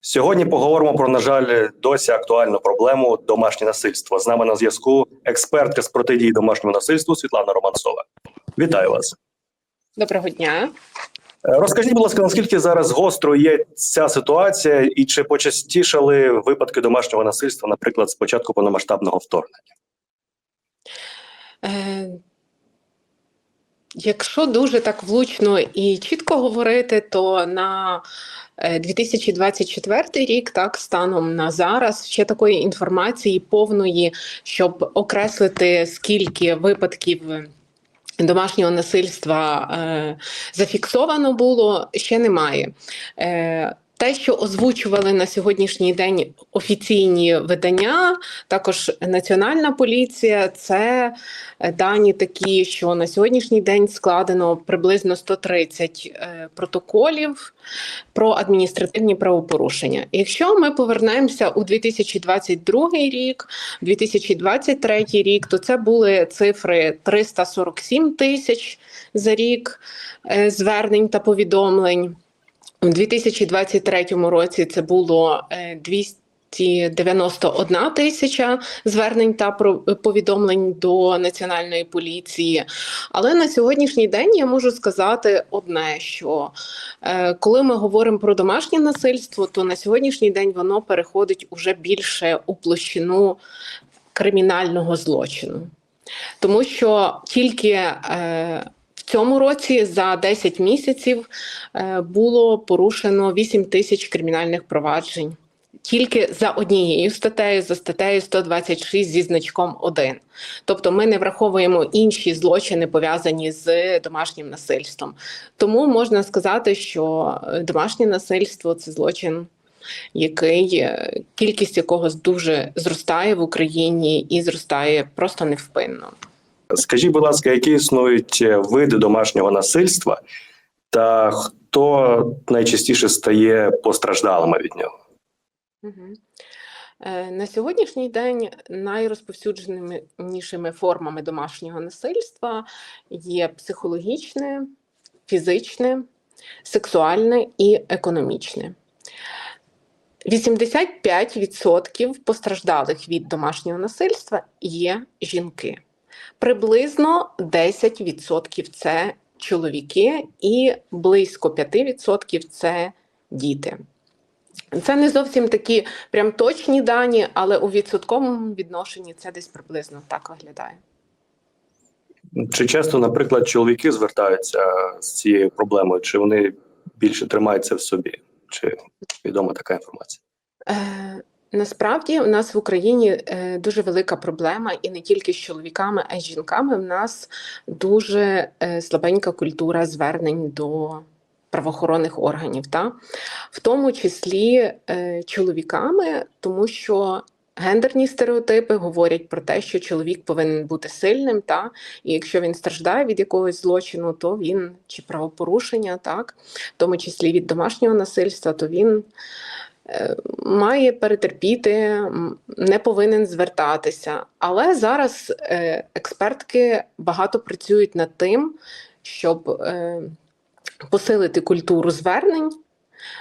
Сьогодні поговоримо про, на жаль, досі актуальну проблему домашнє насильство. З нами на зв'язку експертка з протидії домашньому насильству Світлана Романцова. Вітаю вас. Доброго дня. Е, Розкажіть, будь ласка, наскільки зараз гостро є ця ситуація, і чи почастішали випадки домашнього насильства, наприклад, з початку повномасштабного вторгнення? Е, Якщо дуже так влучно і чітко говорити, то на е, 2024 рік, так станом на зараз, ще такої інформації повної, щоб окреслити скільки випадків домашнього насильства е, зафіксовано було, ще немає. Е, те, що озвучували на сьогоднішній день офіційні видання, також Національна поліція, це е, дані такі, що на сьогоднішній день складено приблизно 130 е, протоколів про адміністративні правопорушення. Якщо ми повернемося у 2022 рік, 2023 рік, то це були цифри 347 тисяч за рік е, звернень та повідомлень. У 2023 році це було е, 291 тисяча звернень та повідомлень до національної поліції. Але на сьогоднішній день я можу сказати одне: що е, коли ми говоримо про домашнє насильство, то на сьогоднішній день воно переходить уже більше у площину кримінального злочину, тому що тільки е, цьому році за 10 місяців е, було порушено 8 тисяч кримінальних проваджень. Тільки за однією статтею, за статтею 126 зі значком 1. Тобто ми не враховуємо інші злочини, пов'язані з домашнім насильством. Тому можна сказати, що е, домашнє насильство це злочин, який е, кількість якого дуже зростає в Україні і зростає просто невпинно. Скажіть, будь ласка, які існують е, види домашнього насильства, та хто найчастіше стає постраждалими від нього? Е, На сьогоднішній день найрозповсюдженішими формами домашнього насильства є психологічне, фізичне, сексуальне і економічне. 85% постраждалих від домашнього насильства є жінки. Приблизно 10% це чоловіки, і близько 5% це діти. Це не зовсім такі прям точні дані, але у відсотковому відношенні це десь приблизно так виглядає. Чи часто, наприклад, чоловіки звертаються з цією проблемою, чи вони більше тримаються в собі? Чи відома така інформація? Е, насправді у нас в Україні е, дуже велика проблема, і не тільки з чоловіками, а й з жінками. В нас дуже е, слабенька культура звернень до правоохоронних органів, та? в тому числі е, чоловіками, тому що. Гендерні стереотипи говорять про те, що чоловік повинен бути сильним, та і якщо він страждає від якогось злочину, то він чи правопорушення, так, в тому числі від домашнього насильства, то він має перетерпіти, не повинен звертатися. Але зараз е, експертки багато працюють над тим, щоб е, посилити культуру звернень.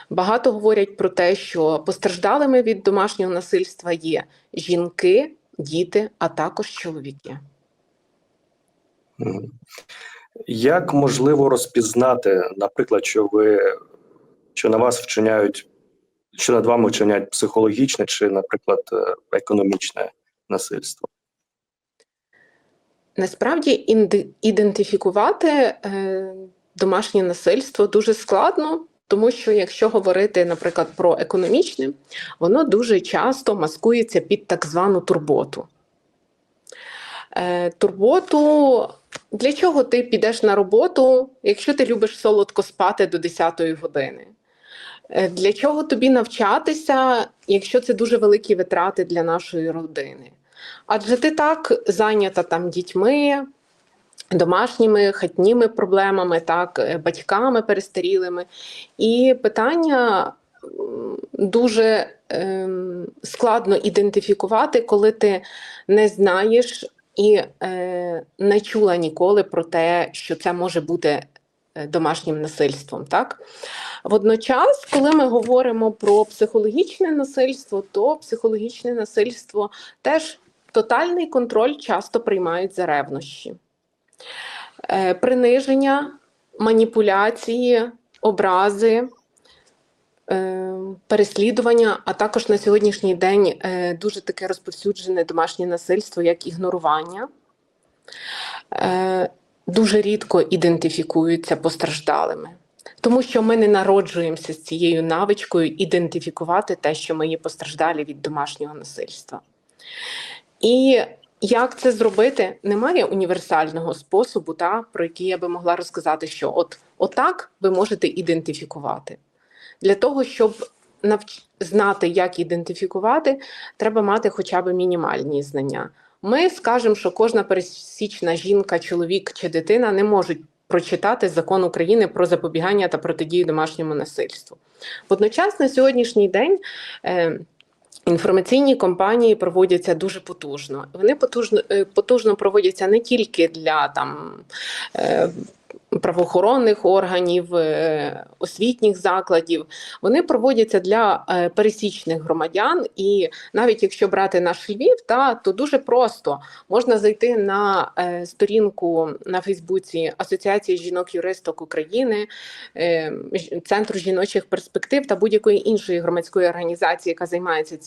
Багато говорять про те, що постраждалими від домашнього насильства є жінки, діти, а також чоловіки. Як можливо розпізнати, наприклад, що ви що на вас вчиняють, що над вами вчиняють психологічне чи, наприклад, е, економічне насильство? Насправді ідентифікувати е, домашнє насильство дуже складно, тому що якщо говорити, наприклад, про економічне, воно дуже часто маскується під так звану турботу. Е, турботу для чого ти підеш на роботу, якщо ти любиш солодко спати до 10-ї години? Е, Для чого тобі навчатися, якщо це дуже великі витрати для нашої родини? Адже ти так зайнята там дітьми, домашніми, хатніми проблемами, так, е, батьками перестарілими. І питання дуже ем, складно ідентифікувати, коли ти не знаєш і е, не чула ніколи про те, що це може бути домашнім насильством. Так? Водночас, коли ми говоримо про психологічне насильство, то психологічне насильство теж тотальний контроль часто приймають за ревнощі. Е, Приниження, маніпуляції, образи, е, переслідування, а також на сьогоднішній день е, дуже таке розповсюджене домашнє насильство, як ігнорування. Дуже рідко ідентифікуються постраждалими, тому що ми не народжуємося з цією навичкою ідентифікувати те, що ми є постраждалі від домашнього насильства. І як це зробити? Немає універсального способу, та, про який я би могла розказати, що от отак ви можете ідентифікувати. Для того, щоб знати, як ідентифікувати, треба мати хоча б мінімальні знання. Ми скажемо, що кожна пересічна жінка, чоловік чи дитина не можуть прочитати закон України про запобігання та протидію домашньому насильству. Водночас на сьогоднішній день. Е, Інформаційні кампанії проводяться дуже потужно. Вони потужно е, потужно проводяться не тільки для там е, правоохоронних органів, е, освітніх закладів. Вони проводяться для е, пересічних громадян. І навіть якщо брати наш Львів, та то дуже просто можна зайти на е, сторінку на Фейсбуці Асоціації жінок-юристок України, Центру жіночих перспектив та будь-якої іншої громадської організації, яка займається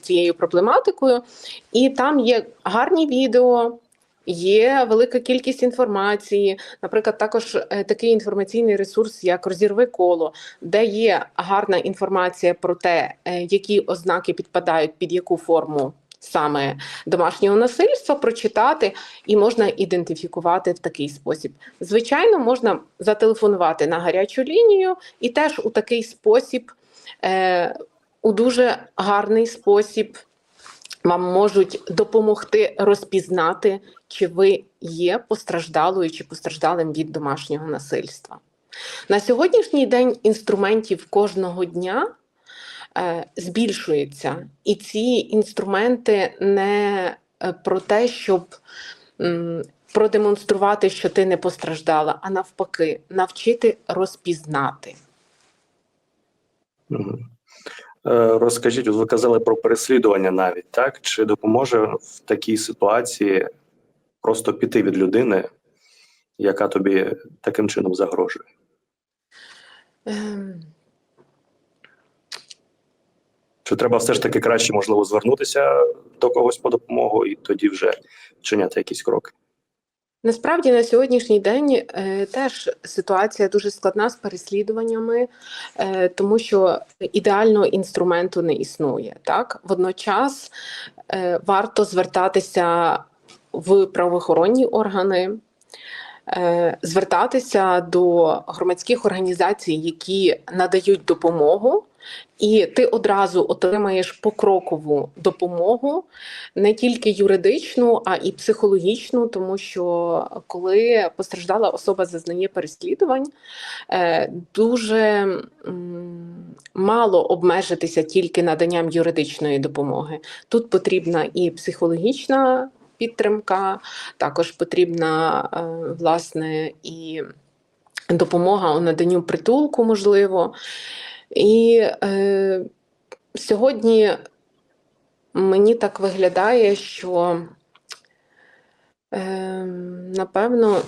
цією проблематикою. І там є гарні відео. Є велика кількість інформації, наприклад, також е, такий інформаційний ресурс, як розірви коло, де є гарна інформація про те, е, які ознаки підпадають під яку форму саме домашнього насильства, прочитати і можна ідентифікувати в такий спосіб. Звичайно, можна зателефонувати на гарячу лінію і теж у такий спосіб, е, у дуже гарний спосіб. Вам можуть допомогти розпізнати, чи ви є постраждалою чи постраждалим від домашнього насильства. На сьогоднішній день інструментів кожного дня е, збільшується, і ці інструменти не е, про те, щоб м, продемонструвати, що ти не постраждала, а навпаки, навчити розпізнати. Е, Розкажіть, ви казали про переслідування навіть, так? Чи допоможе в такій ситуації просто піти від людини, яка тобі таким чином загрожує? Ем, Чи треба все ж таки краще, можливо, звернутися до когось по допомогу і тоді вже вчиняти якісь кроки? Насправді на сьогоднішній день е, теж ситуація дуже складна з переслідуваннями, е, тому що ідеального інструменту не існує. Так, водночас е, варто звертатися в правоохоронні органи. е, Звертатися до громадських організацій, які надають допомогу, і ти одразу отримаєш покрокову допомогу, не тільки юридичну, а і психологічну, тому що коли постраждала особа зазнає переслідувань, е, дуже мало обмежитися тільки наданням юридичної допомоги. Тут потрібна і психологічна підтримка, також потрібна е, власне і допомога у наданню притулку, можливо. І е, сьогодні мені так виглядає, що е, напевно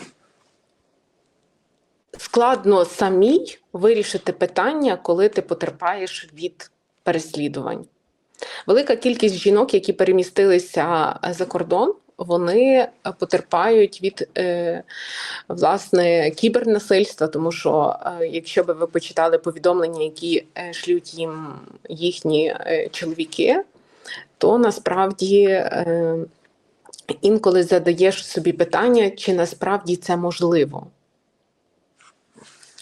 складно самій вирішити питання, коли ти потерпаєш від переслідувань. Велика кількість жінок, які перемістилися за кордон, вони потерпають від е, власне кібернасильства, тому що е, якщо би ви почитали повідомлення, які е, шлють їм їхні е, чоловіки, то насправді е, інколи задаєш собі питання, чи насправді це можливо.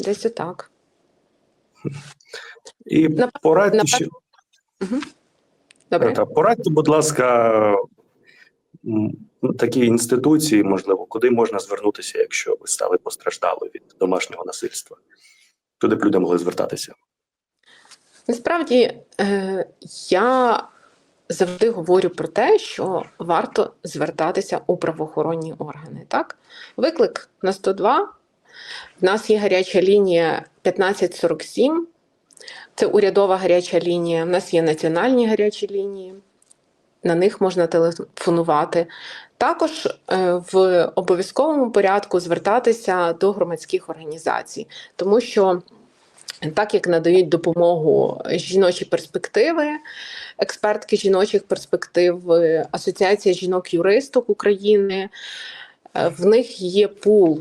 Десь отак. І Напев- порадьте, напев- ще, Угу. Добре. порадьте, будь ласка, такі інституції, можливо, куди можна звернутися, якщо ви стали постраждали від домашнього насильства? Куди б люди могли звертатися? Насправді е, я завжди говорю про те, що варто звертатися у правоохоронні органи. Так? Виклик на 102 В нас є гаряча лінія 1547. Це урядова гаряча лінія. У нас є національні гарячі лінії. На них можна телефонувати. Також е, в обов'язковому порядку звертатися до громадських організацій, тому що так як надають допомогу жіночі перспективи, експертки жіночих перспектив, е, Асоціація жінок-юристок України, е, в них є пул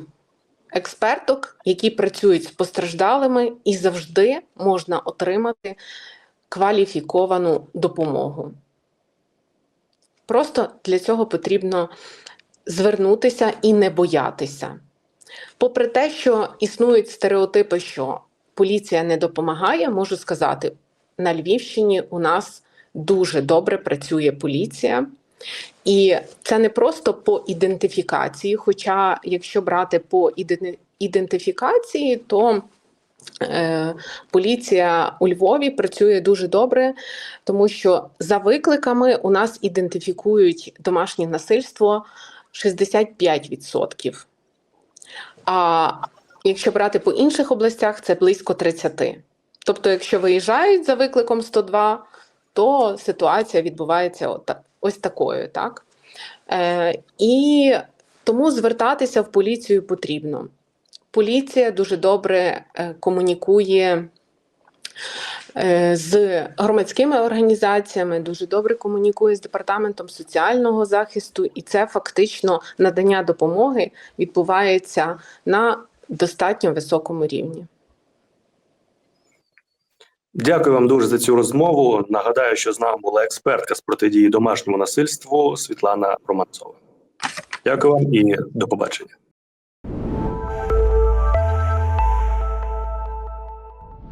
експерток, які працюють з постраждалими, і завжди можна отримати кваліфіковану допомогу. Просто для цього потрібно звернутися і не боятися. Попри те, що існують стереотипи, що поліція не допомагає, можу сказати, на Львівщині у нас дуже добре працює поліція. І це не просто по ідентифікації. Хоча, якщо брати по ідентифікації, то поліція у Львові працює дуже добре, тому що за викликами у нас ідентифікують домашнє насильство 65%. А якщо брати по інших областях, це близько 30%. Тобто, якщо виїжджають за викликом 102, то ситуація відбувається ось такою, так? Е, і тому звертатися в поліцію потрібно. Поліція дуже добре е, комунікує е, з громадськими організаціями, дуже добре комунікує з департаментом соціального захисту, і це фактично надання допомоги відбувається на достатньо високому рівні. Дякую вам дуже за цю розмову. Нагадаю, що з нами була експертка з протидії домашньому насильству Світлана Романцова. Дякую вам і до побачення.